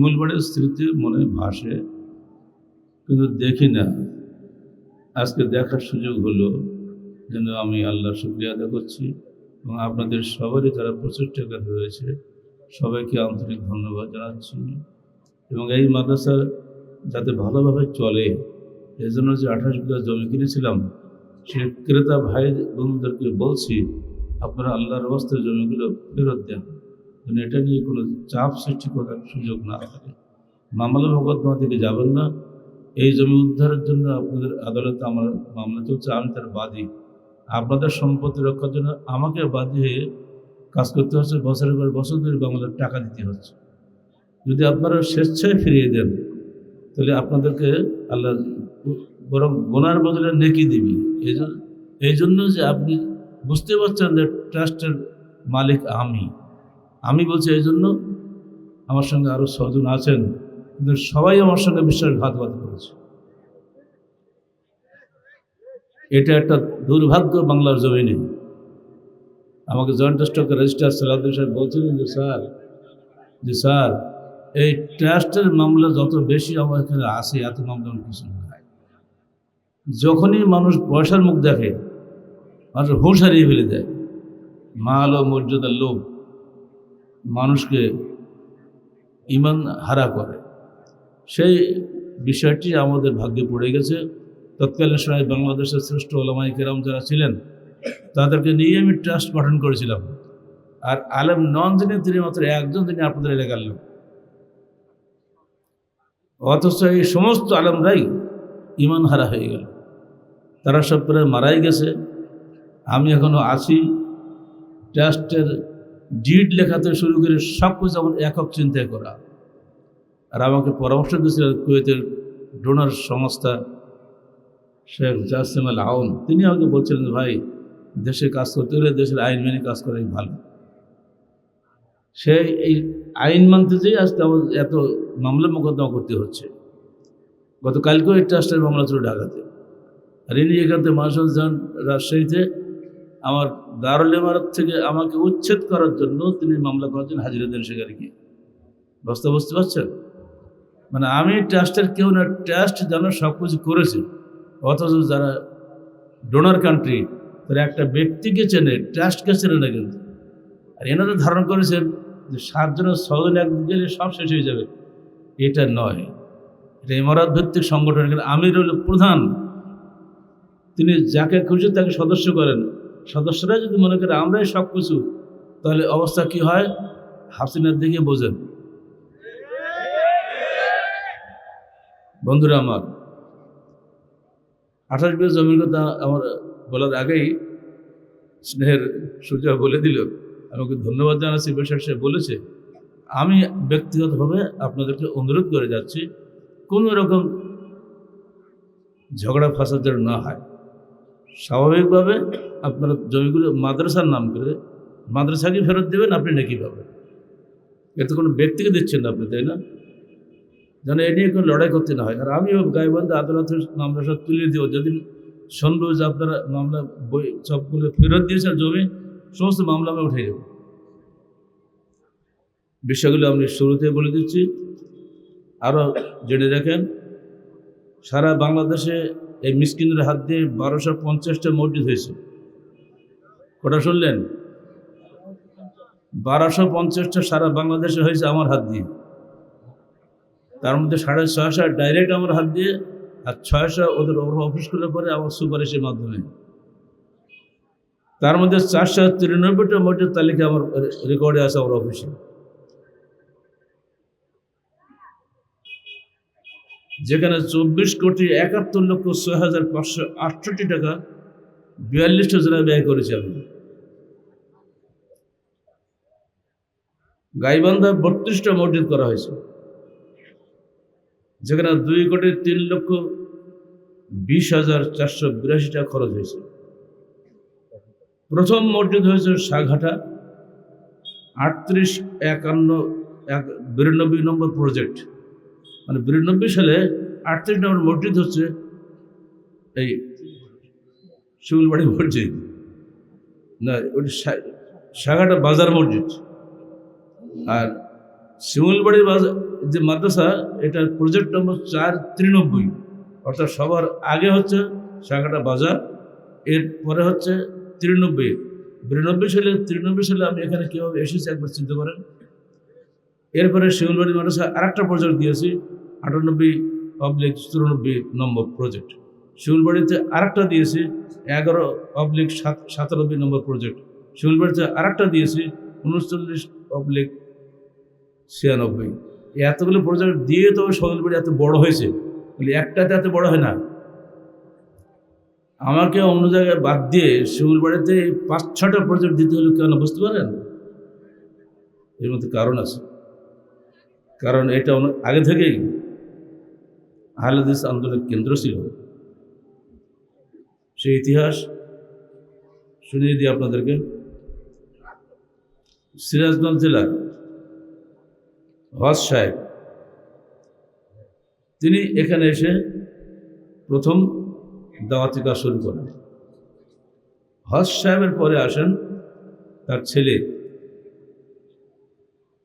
শিমুলবাড়ির স্মৃতি মনে ভাসে, কিন্তু দেখি না। আজকে দেখার সুযোগ হলো যেন আমি আল্লাহর শুক্রিয়া আদা করছি এবং আপনাদের সবারই যারা প্রচেষ্টা রয়েছে, সবাইকে আন্তরিক ধন্যবাদ জানাচ্ছি। এবং এই মাদ্রাসা যাতে ভালোভাবে চলে এই জন্য যে আঠাশ বিঘা জমি কিনেছিলাম সে ক্রেতা ভাই বন্ধুদেরকে বলছি, আপনারা আল্লাহর অবস্থায় জমিগুলো ফেরত দেন। যেন এটা নিয়ে কোনো চাপ সৃষ্টি করার সুযোগ না থাকে। মামলা মোকদ্দমা থেকে যাবেন না। এই জমি উদ্ধারের জন্য আপনাদের আদালতে আমার মামলা চলছে, আমি তার বাদী। আপনাদের সম্পত্তি রক্ষার জন্য আমাকে বাদী হয়ে কাজ করতে হচ্ছে, বছরের পর বছর ধরে বাংলার টাকা দিতে হচ্ছে। যদি আপনারা স্বেচ্ছায় ফিরিয়ে দেন, তাহলে আপনাদেরকে আল্লাহ বরং গোনার বদলে নেকি দিবি। এই জন্য এই জন্য যে আপনি বুঝতে পারছেন যে ট্রাস্টের মালিক আমি। আমি বলছি এই জন্য আমার সঙ্গে আরও ছজন আছেন, কিন্তু সবাই আমার সঙ্গে বিশ্বাসঘাতঘাত করেছে। এটা একটা দুর্ভাগ্য বাংলার জমিনে। আমাকে জয়েন্ট স্টকের রেজিস্ট্রার সালাউদ্দিন সাহেব বলছিলেন যে, স্যার যে স্যার, এই ট্রাস্টের মামলা যত বেশি আমার এখানে আসে এত মামলা কিছু যখনই মানুষ পয়সার মুখ দেখে, মানুষ হুঁশ হারিয়ে ফেলে দেয়, মাল ও মর্যাদার লোভ। মানুষকে ইমান হারা করে। সেই বিষয়টি আমাদের ভাগ্যে পড়ে গেছে। তৎকালীন সময় বাংলাদেশের শ্রেষ্ঠ ওলামাই কেরাম যারা ছিলেন, তাদেরকে নিয়ে আমি ট্রাস্ট গঠন করেছিলাম। আর আলেম নন যিনি, তিনি মাত্র একজন তিনি আপনাদের এলাকার লোক। অথচ এই সমস্ত আলেমরাই ইমান হারা হয়ে গেল। তারা সব প্রায় মারাই গেছে। আমি এখনও আছি ট্রাস্টের ডিড লেখাতে শুরু করে সব কিছু আমার একক চিন্তায় করা। আর আমাকে পরামর্শ দিয়েছিলেন কুয়েতের ডোনার সংস্থা শেখ জাসিম আল আউন। তিনি আমাকে বলছিলেন, ভাই, দেশে কাজ করতে হলে দেশের আইন মেনে কাজ করাই ভালো। সে এই আইন মানতে যেয়ে আজকে আমার এত মামলা মোকদ্দমা করতে হচ্ছে। গতকালকেও এই ট্রাস্টের মামলা ছিল ঢাকাতে। আর ইনি এখান থেকে মাসুল যান রাজশাহীতে আমার দারুল ইমারত থেকে আমাকে উচ্ছেদ করার জন্য তিনি মামলা করেছেন হাজিরা দেন সেখানে বস্তা বুঝতে পারছেন? মানে আমি ট্রাস্টের কেউ না, ট্রাস্ট যেন সব কিছু করেছে। অথচ যারা ডোনার কান্ট্রি, তারা একটা ব্যক্তিকে চেনে, ট্রাস্টকে চেনে না কিন্তু। আর এনারা ধারণ করেছেন যে সাতজনের ছজন একদিন গেলে সব শেষ হয়ে যাবে। এটা নয়। এটা ইমারত ভিত্তিক সংগঠন। আমির হল প্রধান, তিনি যাকে খুশি তাকে সদস্য করেন। সদস্যরা যদি মনে করে আমরাই সব কিছু, তাহলে অবস্থা কি হয়? হাসিনার দিকে বোঝেন। বন্ধুরা আমার, আঠাশ বিঘা জমির কথা আমার বলার আগেই স্নেহের সুজা বলে দিল। আমাকে ধন্যবাদ জানাচ্ছি বেশার সে বলেছে। আমি ব্যক্তিগতভাবে আপনাদেরকে অনুরোধ করে যাচ্ছি, কোনো রকম ঝগড়া ফাসাদ যেন না হয়। স্বাভাবিকভাবে আপনারা জমিগুলো মাদ্রাসার নাম করে মাদ্রাসাকে ফেরত দেবেন, আপনি নাকি পাবেন। এতে কোনো ব্যক্তিকে দিচ্ছেন না আপনি, তাই না? যেন এ নিয়ে কোনো লড়াই করতে না হয়। আর আমিও গাইবন্ধ আদালতের মামলা সব তুলে দিব। যেদিন শুনব যে আপনারা মামলা বই সবগুলো ফেরত দিয়েছেন জমি, সমস্ত মামলা আমি উঠে দেব বিষয়গুলো আমি শুরুতে বলে দিচ্ছি। আরও জেনে রাখেন, সারা বাংলাদেশে এই মিসকিনের হাত দিয়ে বারোশো পঞ্চাশটা মসজিদ হয়েছে। কটা শুনলেন? বারোশো পঞ্চাশটা সারা বাংলাদেশে হয়েছে আমার হাত দিয়ে। তার মধ্যে সাড়ে ছয়শো ডাইরেক্ট আমার হাত দিয়ে আর ছয়শো ওদের অফিস করলে পরে আমার সুপারিশের মাধ্যমে। তার মধ্যে চারশো তিরানব্বইটা মসজিদ তালিকা আমার রেকর্ডে আছে আমার অফিসে যেখানে চব্বিশ কোটি একাত্তর লক্ষ ছয় হাজার পাঁচশো আটষট্টি টাকা বিয়াল্লিশটা জেলায় ব্যয় করেছি আমি। গাইবান্ধা বত্রিশটা মসজিদ করা হয়েছে। যেখানে দুই কোটি তিন লক্ষ বিশ হাজার চারশো বিরাশি টাকা খরচ হয়েছে। প্রথম মসজিদ হয়েছে সাঘাটা। আটত্রিশ একান্ন এক বিরানব্বই নম্বর প্রজেক্ট। মানে বিরানব্বই সালে আটত্রিশ নম্বর মসজিদ হচ্ছে এই শিমুলবাড়ি মসজিদ। না, ওটি সাগাটা বাজার মসজিদ। আর শিমুলবাড়ির বাজার যে মাদ্রাসা, এটার প্রজেক্ট নম্বর চার তিরানব্বই। অর্থাৎ সবার আগে হচ্ছে সাগাটা বাজার এর পরে হচ্ছে তিরানব্বই। বিরানব্বই সালে, তিরানব্বই সালে আমি এখানে কীভাবে এসেছি একবার চিন্তা করেন। এরপরে শিমুলবাড়ি মাদ্রাসা আরেকটা প্রজেক্ট দিয়েছি, আটানব্বই অবলিক চুরানব্বই নম্বর প্রজেক্ট শিমুলবাড়িতে আরেকটা দিয়েছি, এগারো অবলিক সাত, সাতানব্বই নম্বর প্রজেক্ট শিমুলবাড়িতে আরেকটা দিয়েছি, উনচল্লিশ অবলিক ছিয়ানব্বই। এতগুলো প্রজেক্ট দিয়ে তো শিউলবাড়ি এত বড় হয়েছে। বলি, একটাতে এত বড় হয় না। আমাকে অন্য জায়গায় বাদ দিয়ে শিমুলবাড়িতে এই পাঁচ ছটা প্রজেক্ট দিতে হলে কেন, বুঝতে পারেন এর মধ্যে কারণ আছে। কারণ এটা আগে থেকেই আহলাদিস আন্দোলনের কেন্দ্র ছিল। সেই ইতিহাস শুনিয়ে দিই আপনাদেরকে। সিরাজগঞ্জ জেলার হজ সাহেব, তিনি এখানে এসে প্রথম দাওয়াতি কাজ শুরু করেন। হজ সাহেবের পরে আসেন তার ছেলে।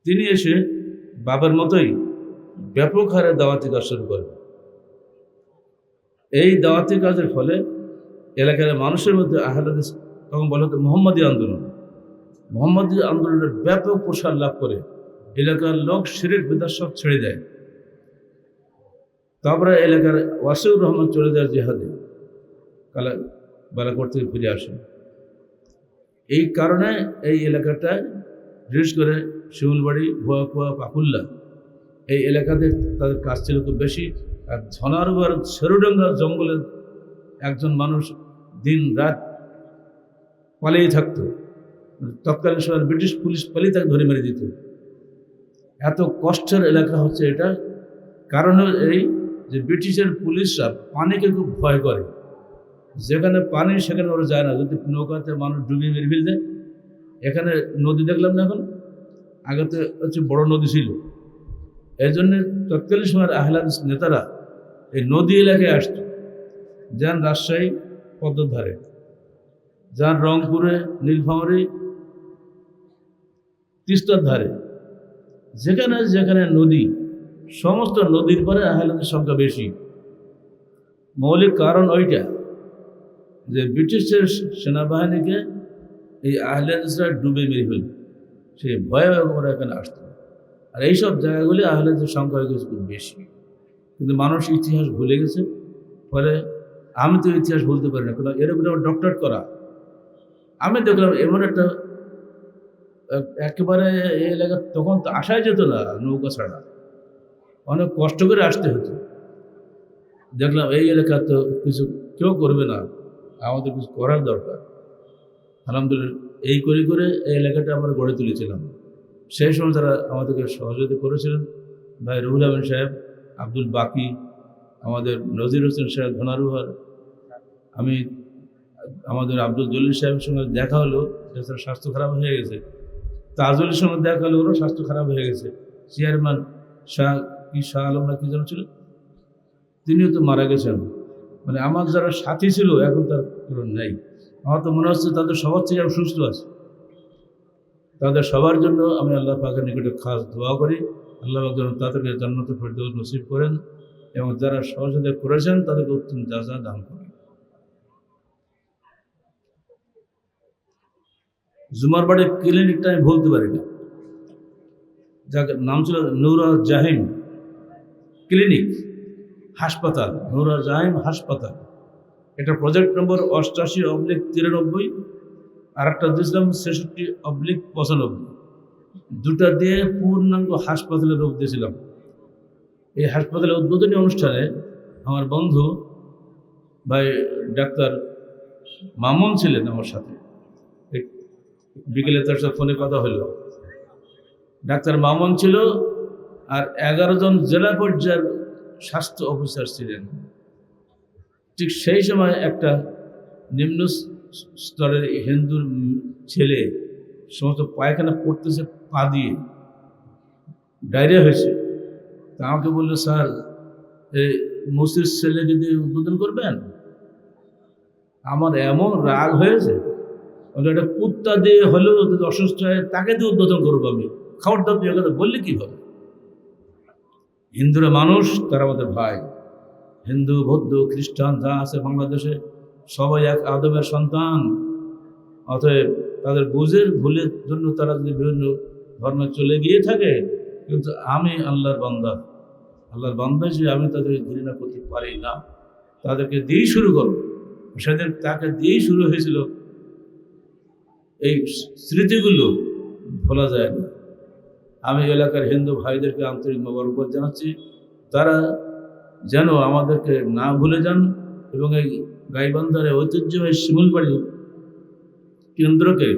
তিনি এসে বাবার মতোই ব্যাপক হারে দাওয়াতি কাজ শুরু করেন এই দাওয়াতি কাজের ফলে এলাকার মানুষের মধ্যে আহলাদিস তখন বলা হতো মোহাম্মদী আন্দোলন। মোহাম্মদী আন্দোলনের ব্যাপক প্রসার লাভ করে এলাকার লোক শিরিক বিদার সব ছেড়ে দেয়। তারপরে এলাকার ওয়াসিউর রহমান চলে যায় জেহাদে। কালা বালাকোট থেকে ফিরে আসে। এই কারণে এই এলাকাটায় বিশেষ করে শিমুলবাড়ি ভুয়াকুয়া পাকুল্লা, এই এলাকাতে তাদের কাজ ছিল খুব বেশি। আর ধনারুয়ার ছেরুডাঙ্গার জঙ্গলে একজন মানুষ দিন রাত পালিয়ে থাকতো। তৎকালীন সময় ব্রিটিশ পুলিশ পালিয়ে তাকে ধরে মেরে দিত। এত কষ্টের এলাকা হচ্ছে এটা। কারণ এই যে ব্রিটিশের পুলিশরা পানিকে খুব ভয় করে। যেখানে পানি, সেখানে ওরা যায় না। যদি নৌকাতে মানুষ ডুবিয়ে মেরে ফেলতে এখানে নদী দেখলাম না এখন? আগে তো হচ্ছে বড় নদী ছিল। এই জন্য তৎকালীন সময়ের আহলাদ নেতারা এই নদী এলাকায় আসতো। যান রাজশাহী পদ্মার ধারে যান রংপুরে, নীলফামারি তিস্তার ধারে। যেখানে যেখানে নদী, সমস্ত নদীর পরে আহলাদের সংখ্যা বেশি। মৌলিক কারণ ওইটা যে ব্রিটিশের সেনাবাহিনীকে এই আহলেদরা ডুবে মেরে ফেলবে। সেই ভয়ে ওরা এখানে আসতো আর এইসব জায়গাগুলি আহলেদের সংখ্যা হয়ে গেছে খুব বেশি। কিন্তু মানুষ ইতিহাস ভুলে গেছে। ফলে আমি তো ইতিহাস বলতে পারি না। কারণ এরকম আমার ডক্টরেট করা। আমি দেখলাম এমন একটা, একেবারে এই এলাকা তখন তো আসাই যেত না নৌকা ছাড়া। অনেক কষ্ট করে আসতে হতো। দেখলাম এই এলাকা তো কিছু কেউ করবে না। আমাদের কিছু করার দরকার। আলহামদুলিল্লাহ, এই করে করে এই এলাকাটা আমরা গড়ে তুলেছিলাম। সেই সময় তারা আমাদেরকে সহযোগিতা করেছিলেন, ভাই রুহুল আমিন সাহেব, আব্দুল বাকি, আমাদের নজির হোসেন সাহেব ধনারুহার আমি, আমাদের আব্দুল জলিল সাহেবের সঙ্গে দেখা হলো তার স্বাস্থ্য খারাপ হয়ে গেছে। তাজুলের সঙ্গে দেখা হলো ওরও স্বাস্থ্য খারাপ হয়ে গেছে। চেয়ারম্যান শাহ, কি শাহ আলম না কি যেন ছিল? তিনিও তো মারা গেছেন। মানে আমার যারা সাথী ছিল, এখন তার কোনো নেই। আমার তো মনে হচ্ছে তাদের সবার থেকে আমি সুস্থ আছে। তাদের সবার জন্য আমি আল্লাহ পাকের নিকটে খাস দোয়া করি। আল্লাহ পাক যেন তাদেরকে জান্নাত ফেরদৌস নসিব করেন এবং যারা সহযোগিতা করেছেন তাদেরকে উত্তম যাজা দান করেন। জুমার বাড়ির ক্লিনিকটা আমি বলতে পারি না। যাকে নাম ছিল নৌরা জাহিম। ক্লিনিক, হাসপাতাল, নৌরা জাহিম হাসপাতাল। এটা প্রজেক্ট নম্বর অষ্টাশি অবলিক তিরানব্বই আর একটা দিয়েছিলাম ছেষট্টি অবলিক পঁচানব্বই। দুটা দিয়ে পূর্ণাঙ্গ হাসপাতালে রূপ দিয়েছিলাম। এই হাসপাতালের উদ্বোধনী অনুষ্ঠানে আমার বন্ধু ভাই ডাক্তার মামুন ছিলেন আমার সাথে। বিকেলে তার সাথে ফোনে কথা হলো। ডাক্তার মামুন ছিল আর এগারো জন জেলা পর্যায়ের স্বাস্থ্য অফিসার ছিলেন। ঠিক সেই সময় একটা নিম্ন স্তরের হিন্দুর ছেলে সমস্ত পায়খানা পড়তেছে পা দিয়ে। ডায়রিয়া হয়েছে। তা আমাকে বলল, স্যার এই মসির ছেলে যদি উদ্বোধন করবেন? আমার এমন রাগ হয়েছে। একটা কুত্তা দিয়ে হলেও যদি অসুস্থ হয়, তাকে দিয়ে উদ্বোধন করব আমি। খাবার দাবি কথা বললে কী হবে হিন্দুরা মানুষ, তারা আমাদের ভাই। হিন্দু, বৌদ্ধ, খ্রিস্টান, যা আছে বাংলাদেশে, সবাই এক আদমের সন্তান। অতএব তাদের বুঝের ভুলের জন্য তারা যদি বিভিন্ন ধর্মে চলে গিয়ে থাকে, কিন্তু আমি আল্লাহর বান্দা। আল্লাহর বান্দা যে আমি তাদেরকে ঘৃণা করতে পারি না। তাদেরকে দিয়েই শুরু করব সেদিন তাকে দিয়েই শুরু হয়েছিল। এই স্মৃতিগুলো ভোলা যায় না। আমি এলাকার হিন্দু ভাইদেরকে আন্তরিক মোবারকবাদ জানাচ্ছি। তারা যেন আমাদেরকে না ভুলে যান এবং এই গাইবান্ধারে ঐতিহ্যবাহী শিমুলবাড়ি কেন্দ্রকে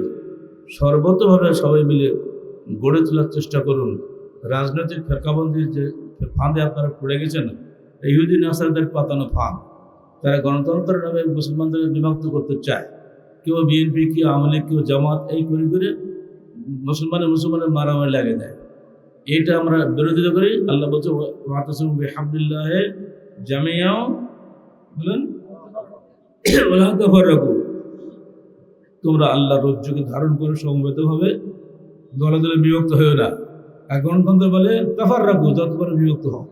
সর্বতভাবে সবাই মিলে গড়ে তোলার চেষ্টা করুন। রাজনৈতিক ফেরকাবন্দির যে ফাঁদে আপনারা পড়ে গেছেন ইহুদিন আসারদের পাতানো ফাঁদ, তারা গণতন্ত্রের নামে মুসলমানদের বিভক্ত করতে চায়। কেউ বিএনপি, কেউ আওয়ামী লীগ, কেউ জামাত, এই করে করে মুসলমানে মুসলমানের মারামারি লাগে দেয়। এটা আমরা বিরোধিতা করি। আল্লাহ বলছে ওয়াতাসুম বিহামদুল্লাহ জামিয়াও। বলেন ওলা রাখু তোমরা আল্লাহ রজ্জুকে ধারণ করে সমবেতভাবে দলে দলে বিভক্ত হয়েও না। আর গণতন্ত্র বলে তাফার রাখু যত করে বিভক্ত হও।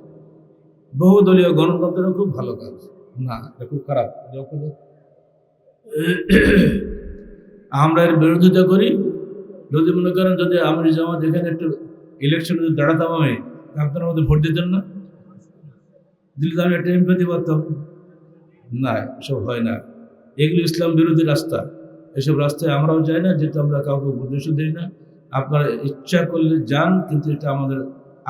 বহুদলীয় গণতন্ত্রের খুব ভালো কাজ। না, এটা খুব খারাপ। আমরা এর বিরোধিতা করি। যদি মনে করেন যদি আমি জামাত এখানে একটু ইলেকশনে যদি দাঁড়াতাম আমি আপনারা আমাদের ভোট দিতেন না? দিলে তো আমি একটা এমপি পারতাম। না, এসব হয় না। এগুলো ইসলাম বিরোধী রাস্তা। এসব রাস্তায় আমরাও যাই না, যেহেতু আমরা কাউকে উপদেশ দিই না। আপনারা ইচ্ছা করলে যান, কিন্তু এটা আমাদের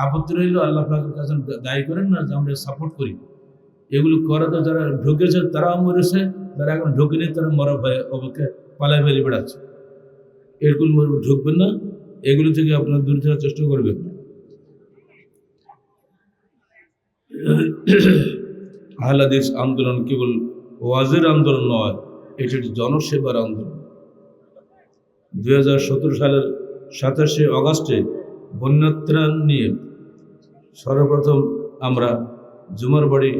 আপত্তি রইল। আল্লাহ কাছে দায়ী করেন না, যে আমরা সাপোর্ট করি। এগুলো করা তো যারা ঢুকেছে, তারাও মরেছে। যারা এখন ঢুকেনি, তারা মরা ভয়ে অপেক্ষা পালায় ফেলে বেড়াচ্ছে। এরকম ঢুকবেন না। এগুলো থেকে আপনার দূর থাকার চেষ্টা করবেন। আহলাদিস আন্দোলন কেবল ওয়াজের আন্দোলন নয়, এটি একটি জনসেবার আন্দোলন। দুই হাজার সতেরো সালের সাতাশে অগাস্টে বন্যাত্রাণ নিয়ে সর্বপ্রথম আমরা Jumarbari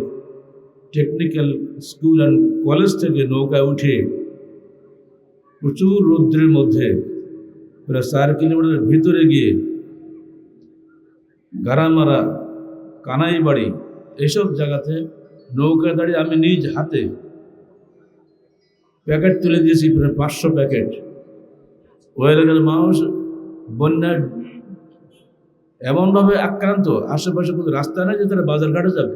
technical school and college থেকে নৌকায় উঠে প্রচুর রৌদ্রের মধ্যে প্রায় চার কিলোমিটার ভিতরে গিয়ে গারামারা কানাই বাড়ি এইসব জায়গাতে নৌকা দাঁড়িয়ে আমি নিজ হাতে প্যাকেট তুলে দিয়েছি, প্রায় পাঁচশো প্যাকেট। ওই এলাকার মানুষ বন্যার এমনভাবে আক্রান্ত, আশেপাশে কোনো রাস্তা নেই যে তারা বাজার ঘাটে যাবে।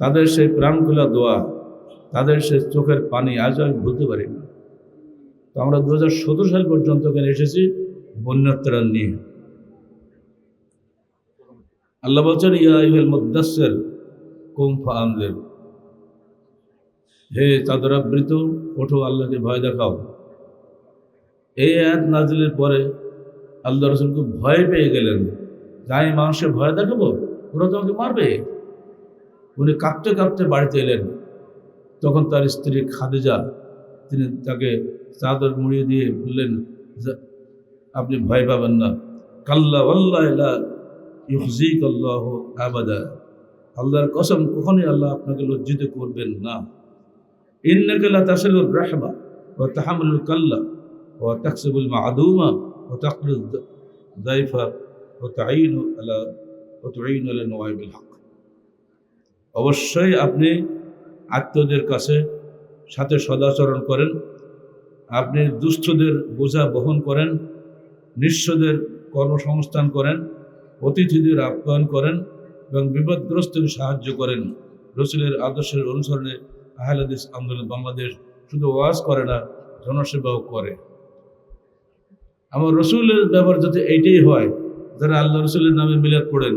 তাদের সেই প্রাণখোলা দোয়া, তাদের সে চোখের পানি আজ আমি ভুলতে পারি না তো আমরা দু হাজার সতেরো সাল পর্যন্ত এখানে এসেছি বন্যাত্রাণ নিয়ে। আল্লাহ বলছেন ইয়াইল মুদাসের কুমফা আনদের হে চাদরাবৃত, ওঠো আল্লাহকে ভয় দেখাও। এই আয়াত নাজিলের পরে আল্লাহ রসুল খুব ভয় পেয়ে গেলেন। যাই মানুষের ভয় দেখাবো? ওরা তোমাকে মারবে। উনি কাঁপতে কাঁপতে বাড়িতে এলেন। তখন তার স্ত্রী খাদিজা তিনি তাকে চাদর মুড়িয়ে দিয়ে বললেন আপনি ভয় পাবেন না। কাল্লা আল্লাহ ইউজিক আল্লাহ আবাদা। আল্লাহর কসম, কখনই আল্লাহ আপনাকে লজ্জিত করবেন না। ইন্নাকাল্লা তাসলুর রাহবা ও তাহামুল কাল্লা ও তাকসিবুল মাদুমা ও তাকরুল দাইফা ও তাইন আলা ও তুইন আলা নোয়াইবুল হক। অবশ্যই আপনি আত্মীয়দের কাছে সাথে সদাচরণ করেন। আপনি দুস্থদের বোঝা বহন করেন, নিঃস্বদের কর্মসংস্থান করেন, অতিথিদের আপ্যায়ন করেন এবং বিপদগ্রস্তকে সাহায্য করেন। রসুলের আদর্শের অনুসরণে আহলাদিস আন্দোলন বাংলাদেশ শুধু ওয়াজ করে না, জনসেবাও করে। আমার রসুলের ব্যবহার যাতে এইটাই হয়, যারা আল্লাহ রসুলের নামে মিলাদ পড়েন।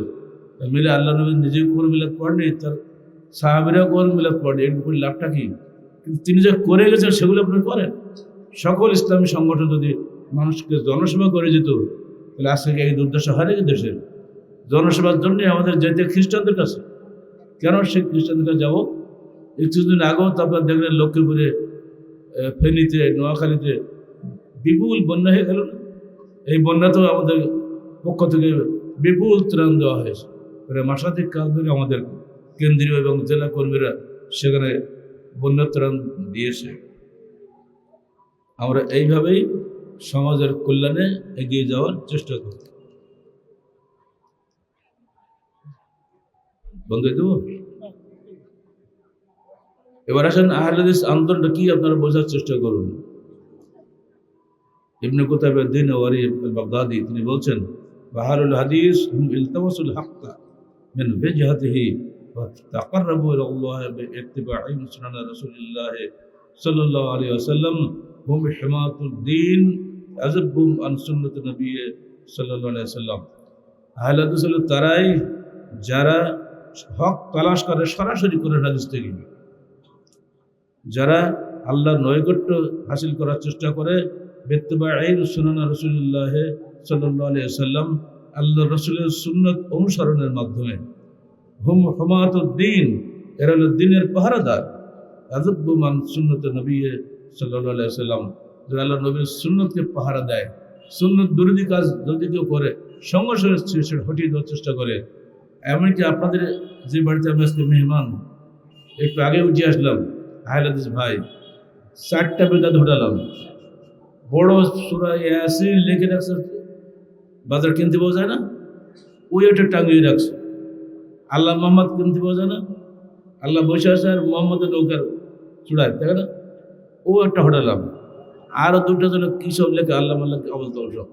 মিলে আল্লাহ নবী নিজেও কোনো মিলাদ পড়েনি তার সাহাবিরাও কোনো মিলাদ পড়েনি এর লাভটা কি? কিন্তু তিনি যা করে গেছেন, সেগুলো আপনি করেন। সকল ইসলামী সংগঠন যদি মানুষকে জনসেবা করে যেত তাহলে আজকে এই দুর্দশা হয় নাকি দেশের? জনসেবার জন্যই আমাদের যেতে খ্রিস্টানদের কাছে। কেন সে খ্রিস্টানদের কাছে যাব? কিছুদিন আগেও তারপর দেখলেন লক্ষ্মীপুরে ফেনীতে, নোয়াখালীতে বিপুল বন্যা হয়ে গেল এই বন্যাতেও আমাদের পক্ষ থেকে বিপুল ত্রাণ দেওয়া হয়েছে। মাসাধিক কাল ধরে আমাদের কেন্দ্রীয় এবং জেলা কর্মীরা সেখানে বন্যা ত্রাণ দিয়েছে। আমরা এইভাবেই সমাজের কল্যাণে এগিয়ে যাওয়ার চেষ্টা করি দেবো এবার আসেন আহলাদিস আন্দোলনটা কি আপনারা বোঝার চেষ্টা করুন। ইবনে কুতাব দিন ওয়ারি বাগদাদি, তিনি বলছেন, বাহারুল হাদিস ইলতামাসুল হাক্কা মিন আল্লাহ তারাই যারা হক তালাশ করে সরাসরি করে হাদিস থেকে যারা আল্লাহর নৈকট্য হাসিল করার চেষ্টা করে রসুল্লাহ সাল্লাম আল্লাহ রসুলের সুন্নত অনুসরণের মাধ্যমে হুম হমাতুদ্দিন, এরা হলো দিনের পাহারাদার। আজব্বমান সুন্নত নবী সাল্লাহ সাল্লাম যারা আল্লাহ নবীর সুন্নতকে পাহারা দেয়। সুন্নত বিরোধী কাজ যদি কেউ করে সঙ্গে সঙ্গে সে- সে হটিয়ে দেওয়ার চেষ্টা করে, এমনকি আপনাদের যে বাড়িতে আমি আজকে মেহমান, একটু আগে উঠে আসলাম হাইলাদিস ভাই, চারটা বেদা ধরালাম বড় সুরা ইয়াসিন লিখে রাখছে, বাজার কিনতে পাওয়া যায় না? ওই একটা টাঙিয়ে রাখছে। আল্লাহ মোহাম্মদ কিনতে যায় না? আল্লাহ বসে আছে আর মোহাম্মদের নৌকার চূড়ায়, তাই না? ও একটা হটালাম আরও দুটো যেন কী সব লেখা, আল্লাহ মাল্লাহ অবল সব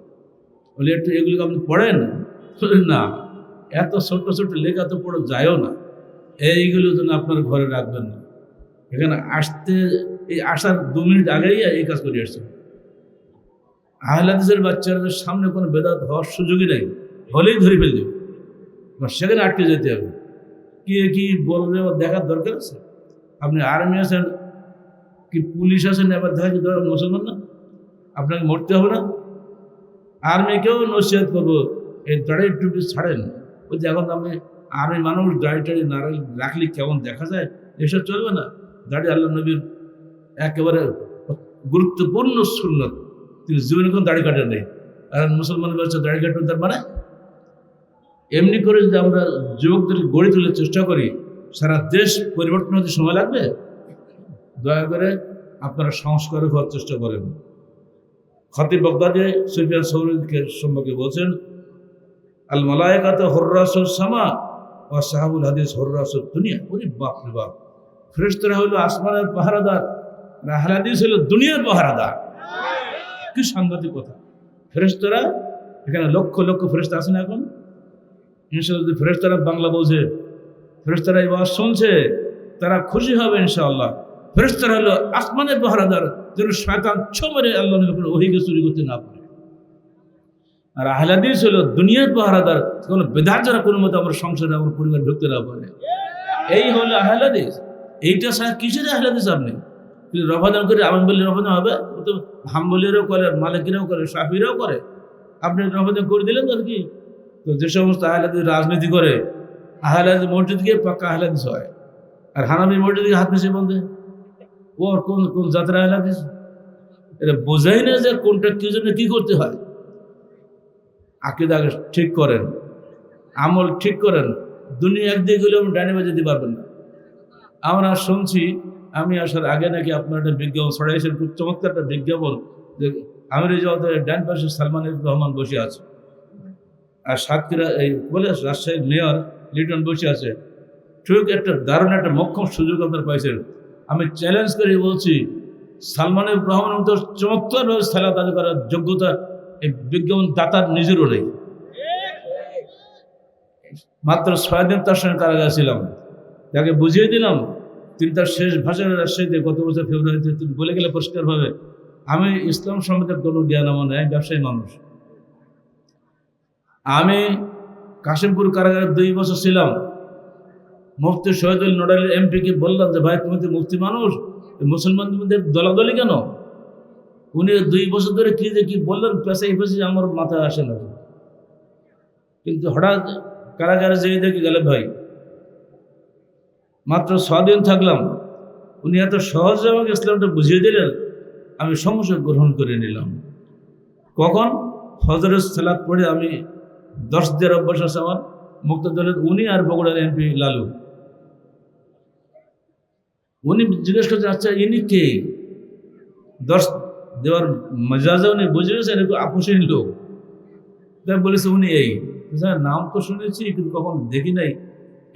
বলে, একটু এগুলো আপনি পড়েন? না। এত ছোট্ট ছোট্ট লেখা তো পড়ে যায়ও না। এইগুলো যেন আপনার ঘরে রাখবেন না। এখানে আসতে, এই আসার দু মিনিট আগেই এই কাজ করে আসছে। আহলাদিসের বাচ্চাদের সামনে কোনো বেদাত হওয়ার সুযোগই নেই। হলেই ধরে ফেল দেবে এবার সেখানে আটকে যেতে হবে। কে কি বলবে দেখার দরকার আছে? আপনি আর্মি আছেন, কি পুলিশ আছেন, এবার দেখা দরকার মুসলমান না? আপনাকে মরতে হবে না। আর্মিকেও নসিহত করব। এই দাড়ি টুপি ছাড়েন। ওই যে এখন আপনি আর্মি মানুষ দাড়ি টাড়ি না রাখলে কেমন দেখা যায়? এসব চলবে না। দাড়ি আল্লাহ নবীর একেবারে গুরুত্বপূর্ণ সুন্নত। তিনি জীবনে কোনো দাড়ি কাটেন নেই আর মুসলমান বলছে, দাড়ি কাটবেন তার মানে? এমনি করে যদি আমরা যুবকদের গড়ে তোলার চেষ্টা করি, সারা দেশ পরিবর্তন হতে সময় লাগবে? দয়া করে আপনারা সংস্কার হওয়ার চেষ্টা করেন। খতিব বগদাদে সুফিয়ান সৌরিকে সম্পর্কে বলছেন, আল মালায়কাতে হর্রাসুল সামা ও সাহাবুল হাদিস হর্রাসুল দুনিয়া। ওরে বাপ রে বাপ। ফেরেশতারা হলো আসমানের পাহারাদার আর হাদিস হলো দুনিয়ার পাহারাদার। কি সাংঘাতিক কথা। ফেরেশতারা, এখানে লক্ষ লক্ষ ফেরেশতা আছে না এখন। ইনশাল্লাহ যদি ফেরেশতারা বাংলা বোঝে ফেরেশতারা এই বাস শুনছে, তারা খুশি হবে ইনশাআল্লাহ। ফেরেশতারা হলো আসমানের পাহারাদার যেন শয়তান ছ মেরে আল্লাহ ওহিকে চুরি করতে না পারে। আর আহলাদিস হলো দুনিয়ার পাহারাদার, কোনো বেদার যারা কোনো মতো আমার সংসারে, আমার পরিবার ঢুকতে না পারে। এই হলো আহলাদিস এইটা ছাড়া কিসের আহলাদিস আপনি? রফাদান করে আমি বললে রফাদান হবে? তো হাম্বলিরাও করে, মালিকিরাও করে সাফিরাও করে। আপনি রফাদান করে দিলেন তো আর কি? তো যে সমস্ত আহলাদিস রাজনীতি করে আহলাদিস মসজিদ গিয়ে পাক্কা আহলাদিস হয় আর মসজিদ গিয়ে হাত মিশে বলতে ও আর কোন কোন জাতের আহলাদিস এটা বোঝাই না যে কোনটা কি জন্য কি করতে হয়। আকিদা আগে ঠিক করেন, আমল ঠিক করেন, দুনিয়া একদিকে গেলেও ডানে দিতে পারবেন না। আমরা শুনছি, আমি আসার আগে নাকি আপনার একটা বিজ্ঞাপন ছড়াইছেন, খুব চমৎকার একটা বিজ্ঞাপন, যে আমির জগতের ডান পাশে সালমান রহমান বসে আছে। আর সাতক্ষীরা এই বলে রাজশাহীর মেয়র লিটন বসে আছে, ঠিক একটা দারুণ একটা মক্ষম সুযোগ আপনার পাইছেন। আমি চ্যালেঞ্জ করে বলছি সালমান ইব রহমান মতো চমৎকারভাবে খেলা তাদের করার যোগ্যতা এই বিজ্ঞাপন দাতার নিজেরও নেই। মাত্র ছয় দিন তার সঙ্গে কারাগারে ছিলাম। তাকে বুঝিয়ে দিলাম, তিনি তার শেষ ভাষণের রাজশাহীতে গত বছর ফেব্রুয়ারিতে তিনি বলে গেলে পরিষ্কারভাবে, আমি ইসলাম সম্বন্ধে কোনো জ্ঞান আমার নেই, ব্যবসায়ী মানুষ। আমি কাশিমপুর কারাগারে দুই বছর ছিলাম। মুফতি শহীদুল নোডালের এমপিকে বললাম যে, ভাই, তুমি তো মুফতি মানুষ মুসলমানদের মধ্যে দলাদলি কেন? উনি দুই বছর ধরে কি যে কি বললেন পেশাই পেশে আমার মাথায় আসে না। কিন্তু হঠাৎ কারাগারে যেয়ে দেখে গেলে ভাই, মাত্র ছদিন থাকলাম, উনি এত সহজে আমাকে ইসলামটা বুঝিয়ে দিলেন, আমি সমস্যা গ্রহণ করে নিলাম। কখন? ফজরের সালাদ পড়ে আমি দশ দিনের অভ্যাস আছে আমার মুক্ত দলের উনি আর বগুড়ার এমপি লালু। উনি জিজ্ঞেস করছেন আচ্ছা ইনি কে? দশ দেওয়ার মজাজে উনি বুঝে গেছেন আপোষহীন লোক। তাই বলেছে, উনি এই? নাম তো শুনেছি, কিন্তু কখন দেখি নাই।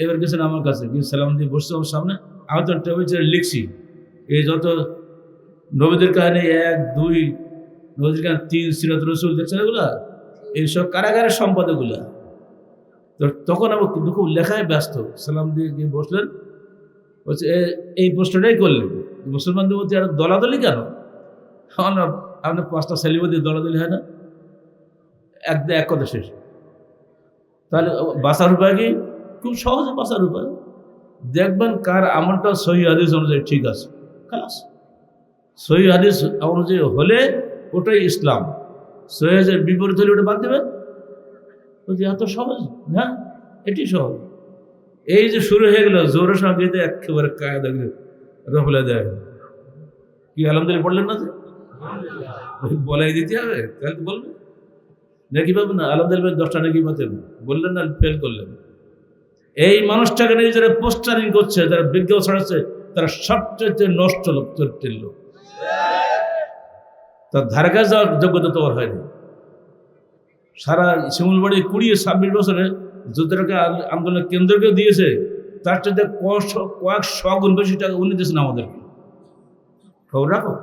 এবার গেছেন আমার কাছে, গিয়ে সালাম দিয়ে বসছে আমার সামনে। আমি তো টেবিল লিখছি এই যত নবীদের কাহিনী, এক, দুই, নবীদের কাহিনী, তিন, সিরাত রসুল, দেখছেন এগুলা? এইসব কারাগারের সম্পদ এগুলা তো তখন আমার কিন্তু খুব লেখায় ব্যস্ত। সালাম দিয়ে গিয়ে বসলেন। বলছে এই প্রশ্নটাই করলেন। মুসলমানদের মধ্যে আর দলাদলি কেন? আপনার পাঁচটা সেলিমে দিয়ে দলাদলি হয় না। এক এক কথা শেষ। তাহলে বাঁচার উপায় কি? খুব সহজে বাঁচার উপায়। দেখবেন কার আমলটা সহি হাদিস অনুযায়ী ঠিক আছে। খালাস। সহি হাদিস অনুযায়ী হলে ওটাই ইসলাম। হাদিসের বিপরীত হলে ওটা বাদ দেবেন বলছি, এত সহজ? হ্যাঁ এটি সহজ। এই যে শুরু হয়ে গেল জোরের সঙ্গে একেবারে কায়দা রফলে দেয় কি, আলহামদুলিল্লাহ পড়লেন না যে? বলাই দিতে হবে, তাহলে তো বলবে। নাকি পাবেন না, আলহামদুলিল্লাহ দশটা নাকি পাতেন বললেন না ফেল করলেন। এই মানুষটাকে নিয়ে যারা পোস্টারিং করছে, যারা বিজ্ঞান ছড়াচ্ছে, তারা সবচেয়ে নষ্ট লোক চরিত্রের লোক। তার ধারে কাছে যাওয়ার যোগ্যতা তোমার হয়নি। সারা শিমুলবাড়ি কুড়ি ছাব্বিশ বছরে যতটাকে আন্দোলনের কেন্দ্রকে দিয়েছে, তার চাইতে কয়েক গুণ বেশি টাকা উনি দিয়েছেন আমাদেরকে। খবর রাখো?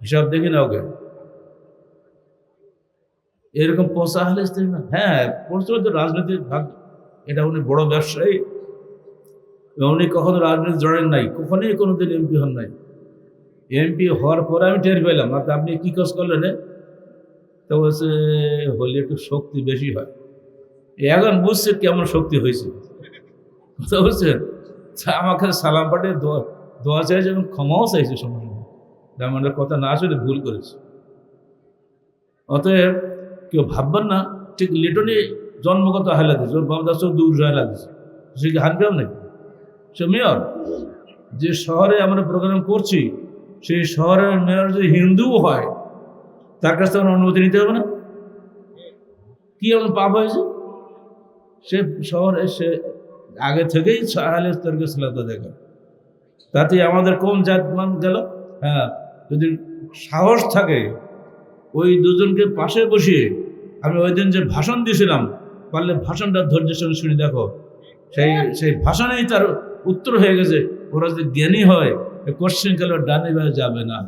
হিসাব দেখি না ওকে। এরকম পচা হলে না। হ্যাঁ প্রচলিত রাজনীতির ভাগ। এটা উনি বড় ব্যবসায়ী। উনি কখনো রাজনীতি জড়েন নাই। কখনোই কোনোদিন এমপি হন নাই। এমপি হওয়ার পরে আমি টের পেলাম, আর আপনি কী কাজ করলেন? তো বলছে, হলে একটু শক্তি বেশি হয়। এখন বুঝছে কেমন শক্তি হয়েছে। কথা বুঝছেন আমাকে সালাম পাঠিয়ে দোয়া দোয়া চাইছে এবং ক্ষমাও চাইছে সমস্যা নেই। যে আমি ওনার কথা না আসলে ভুল করেছে। অতএব কেউ ভাববেন না, ঠিক লিটনই জন্মগত হাইলা দিয়েছে ওর বাবা দাস দূর হাইলা দিয়েছে সে কি হারবেও নাকি? সে মেয়র, যে শহরে আমরা প্রোগ্রাম করছি সেই শহরের মেয়র যদি হিন্দুও হয়, তার কাছ থেকে অনুমতি নিতে হবে না? কি এমন পাপ হয়েছে? সে শহরে সে আগে থেকেই সাহালে স্তরকে শ্রদ্ধা দেখা। তাতে আমাদের কম জাত মান গেল। হ্যাঁ যদি সাহস থাকে, ওই দুজনকে পাশে বসিয়ে আমি ওই দিন যে ভাষণ দিয়েছিলাম, পারলে ভাষণটা ধৈর্যের সঙ্গে শুনে, দেখো। সেই সেই ভাষণেই তার উত্তর হয়ে গেছে। ওরা যদি জ্ঞানী হয় কোশ্চেন কালে ডানে যাবে না?